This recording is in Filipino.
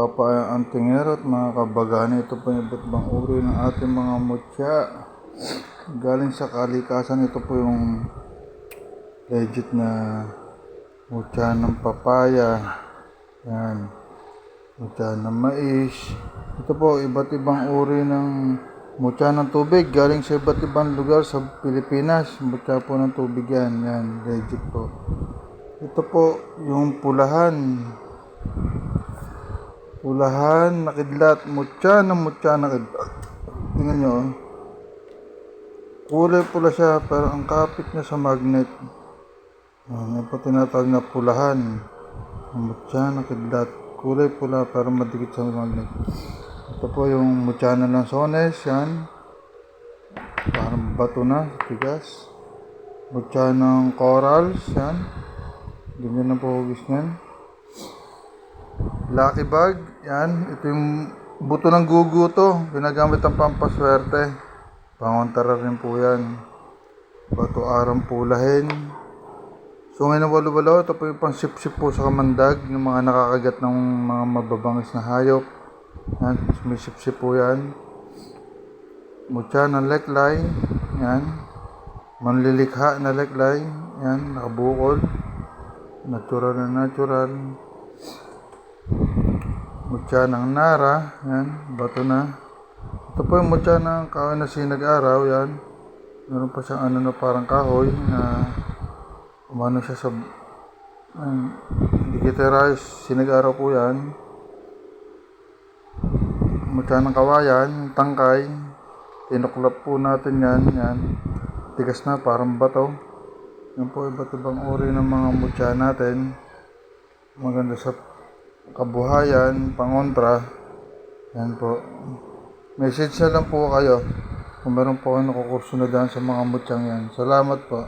Papa ang tingero at mga kabagahan, ito po yung iba't uri ng ating mga mutya. Galing sa kalikasan, ito po yung legit na mutya ng papaya. Yan. Mutya ng mais. Ito po, iba't ibang uri ng mutya ng tubig. Galing sa iba't ibang lugar sa Pilipinas. Mutya po ng tubig yan. Yan, legit po. Ito po, yung pulahan. Pulahan, nakidlat, mutya na mutya nakidlat. Tingnan nyo, oh. kulay pula siya, pero ang kapit niya sa magnet. Yan, yan po tinatawag na pulahan. Mutya nakidlat, kulay pula, pero madikit sa magnet. Ito po yung mutya na lansones, yan. Parang bato na, tigas. Mutya ng corals, yan. Ganyan ang pahugis niyan. Lucky bag, yan. Ito yung buto ng gugu to. Ginagamit ang pampaswerte. Pangontara rin po yan. Bato arang pulahin. So ngayon na walo-walo, ito po yung pangsip-sip po sa kamandag ng mga nakakagat ng mga mababangis na hayop. Yan, may sip-sip po yan. Mutya ng leklay. Yan. Manlilikha na leklay. Yan, nakabukol. Natural na natural. Mutya ng nara, yan, bato na. Ito po yung mutya ng kahoy na sinag-araw, yan. Meron pa siyang ano na parang kahoy na umano siya sa um, sinag-araw po yan. Mutya ng kawayan, tangkay. Tinuklap po natin yan, yan. Tigas na, parang bato. Yan po iba't ibang uri ng mga mutya natin. Maganda sa kabuhayan, pangontra. Yan po. Message na lang po kayo kung meron po kayo nakukurso na dyan sa mga mutyang yan. Salamat po.